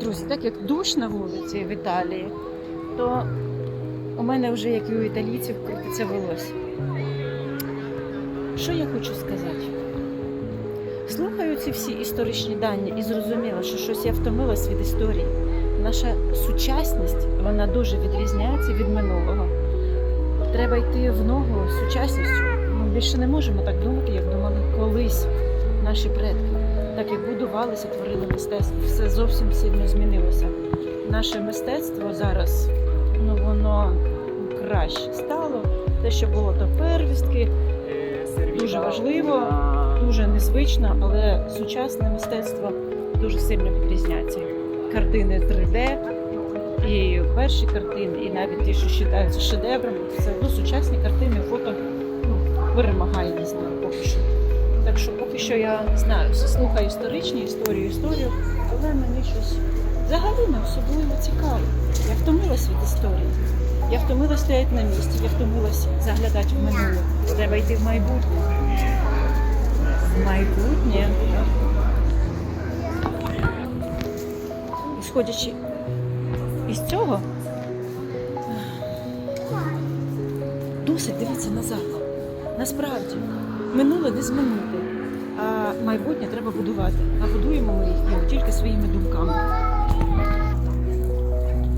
Друзі, так як дощ на вулиці в Італії, то у мене вже, як і у італійців, крутиться волосся. Що я хочу сказати? Слухаю ці всі історичні дані і зрозуміла, що щось я втомилась від історії. Наша сучасність вона дуже відрізняється від минулого. Треба йти в ногу з сучасністю. Ми більше не можемо так думати, як думали колись наші предки. Так як будувалися, творили мистецтво, все зовсім сильно змінилося. Наше мистецтво зараз ну воно краще стало. Те, що було то первістки, Дуже важливо, дуже незвично, але сучасне мистецтво дуже сильно відрізняється. Картини 3D, і перші картини, і навіть ті, що вважаються шедеврами, все одно сучасні картини, фото ну, перемагає, не знаю, поки що. Так що поки що я знаю, слухаю історичні історію, історію, але мені щось взагалі не особливо цікаво. Я втомилась від історії. Я втомилась стояти на місці, я втомилась заглядати в минуле. Треба йти в майбутнє. В майбутнє. Сходячи із цього, досить дивитися назад. Насправді, минуле не змінити, а майбутнє треба будувати. А будуємо ми його тільки своїми думками.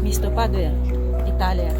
Місто падає, Італія.